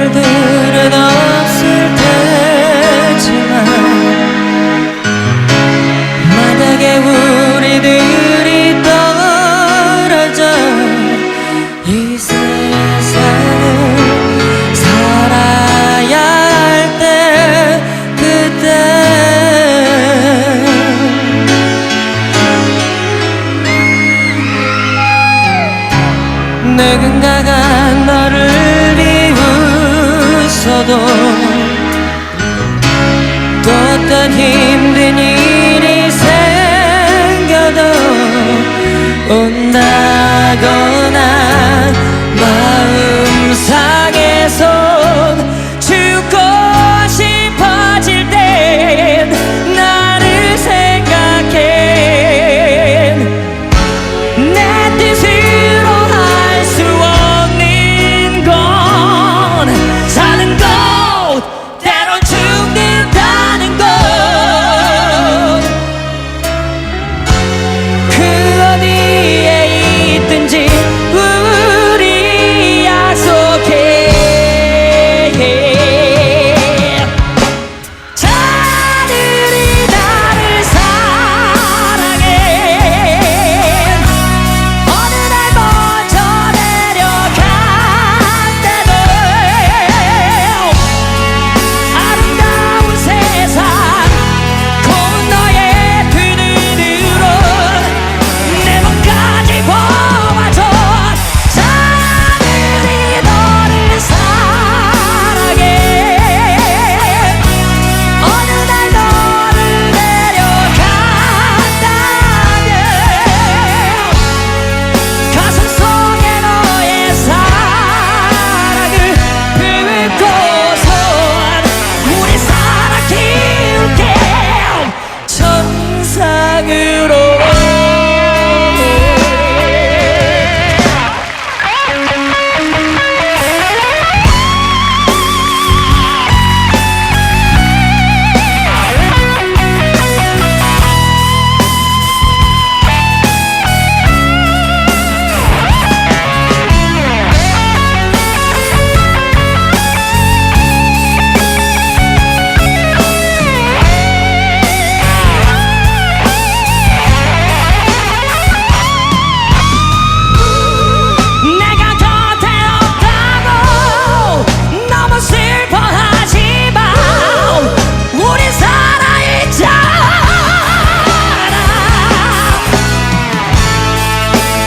일들은 없을 테지만 만약에 우리들이 떨어져 이 세상을 살아야 할 때 그때 누군가가 todo, todo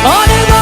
All the